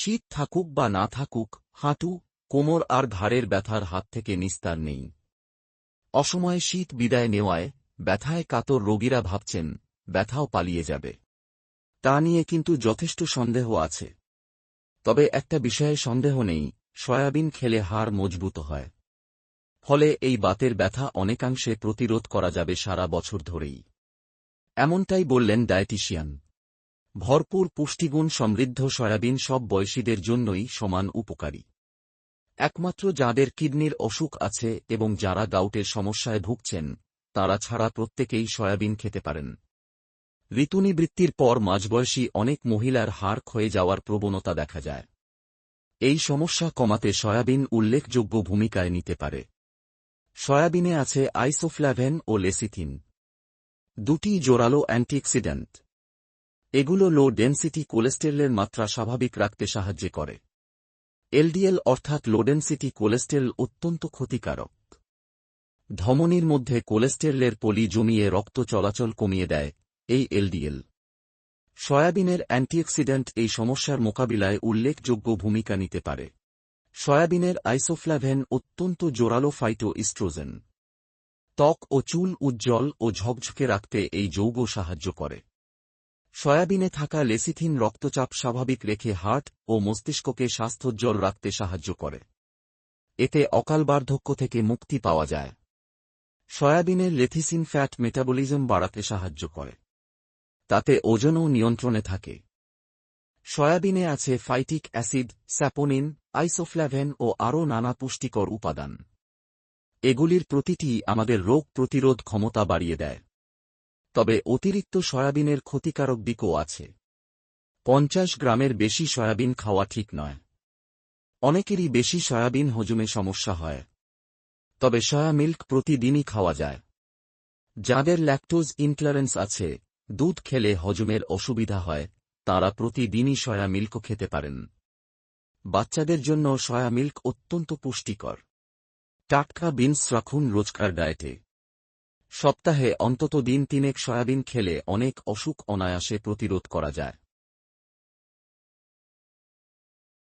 শীত থাকুক বা না থাকুক, হাঁটু, কোমর আর ঘাড়ের ব্যথার হাত থেকে নিস্তার নেই। অসময়ে শীত বিদায় নেওয়ায় ব্যথায় কাতর রোগীরা ভাবছেন, ব্যথাও পালিয়ে যাবে। তা নিয়ে কিন্তু যথেষ্ট সন্দেহ আছে। তবে একটা বিষয়ে সন্দেহ নেই, সয়াবিন খেলে হাড় মজবুত হয়। ফলে এই বাতের ব্যথা অনেকাংশে প্রতিরোধ করা যাবে সারা বছর ধরেই। এমনটাই বললেন ডায়েটিশিয়ান। ভরপুর পুষ্টিগুণ সমৃদ্ধ সয়াবিন সব বয়সীদের জন্যই সমান উপকারী। একমাত্র যাদের কিডনির অসুখ আছে এবং যারা গাউটের সমস্যায় ভুগছেন, তারা ছাড়া প্রত্যেকেই সয়াবিন খেতে পারেন। ঋতুনিবৃত্তির পর মাঝবয়সী অনেক মহিলার হাড় ক্ষয়ে যাওয়ার প্রবণতা দেখা যায়। এই সমস্যা কমাতে সয়াবিন উল্লেখযোগ্য ভূমিকায় নিতে পারে। সয়াবিনে আছে আইসোফ্ল্যাভেন ও লেসিথিন। দুটি জোরালো অ্যান্টিঅক্সিডেন্ট। এগুলো লো ডেন্সিটি কোলেস্টেরলের মাত্রা স্বাভাবিক রাখতে সাহায্য করে। এলডিএল অর্থাৎ লো ডেন্সিটি কোলেস্টেরল অত্যন্ত ক্ষতিকারক। ধমনির মধ্যে কোলেস্টেরলের পলি জমিয়ে রক্ত চলাচল কমিয়ে দেয় এই এলডিএল। সয়াবিনের অ্যান্টিঅক্সিডেন্ট এই সমস্যার মোকাবিলায় উল্লেখযোগ্য ভূমিকা নিতে পারে। সয়াবিনের আইসোফ্ল্যাভেন অত্যন্ত জোরালো ফাইটো ইস্ট্রোজেন ত্বক ও চুল উজ্জ্বল ও ঝকঝকে রাখতে এই যৌগ সাহায্য করে। সয়াবিনে থাকা লেসিথিন রক্তচাপ স্বাভাবিক রেখে হার্ট ও মস্তিষ্ককে স্বাস্থ্যোজ্জ্বল রাখতে সাহায্য করে। এতে অকাল বার্ধক্য থেকে মুক্তি পাওয়া যায়। সয়াবিনের লেথিসিন ফ্যাট মেটাবলিজম বাড়াতে সাহায্য করে। তাতে ওজনও নিয়ন্ত্রণে থাকে। সয়াবিনে আছে ফাইটিক অ্যাসিড, স্যাপোনিন আইসোফ্ল্যাভেন ও আরও নানা পুষ্টিকর উপাদান। এগুলির প্রতিটি আমাদের রোগ প্রতিরোধ ক্ষমতা বাড়িয়ে দেয়। তবে অতিরিক্ত সয়াবিনের ক্ষতিকারক দিকও আছে। পঞ্চাশ গ্রামের বেশি সয়াবিন খাওয়া ঠিক নয়। অনেকেরই বেশি সয়াবিন হজমে সমস্যা হয়। তবে সয়া মিল্ক প্রতিদিনই খাওয়া যায়। যাদের ল্যাকটোজ ইনক্লারেন্স আছে, দুধ খেলে হজমের অসুবিধা হয়, তাঁরা প্রতিদিনই সয়া মিল্ক খেতে পারেন। বাচ্চাদের জন্য সয়া মিল্ক অত্যন্ত পুষ্টিকর। টাটকা বিনস রাখুন রোজকার ডায়েটে। সপ্তাহে অন্তত দিন তিনেক সয়াবিন খেলে অনেক অসুখ অনায়াসে প্রতিরোধ করা যায়।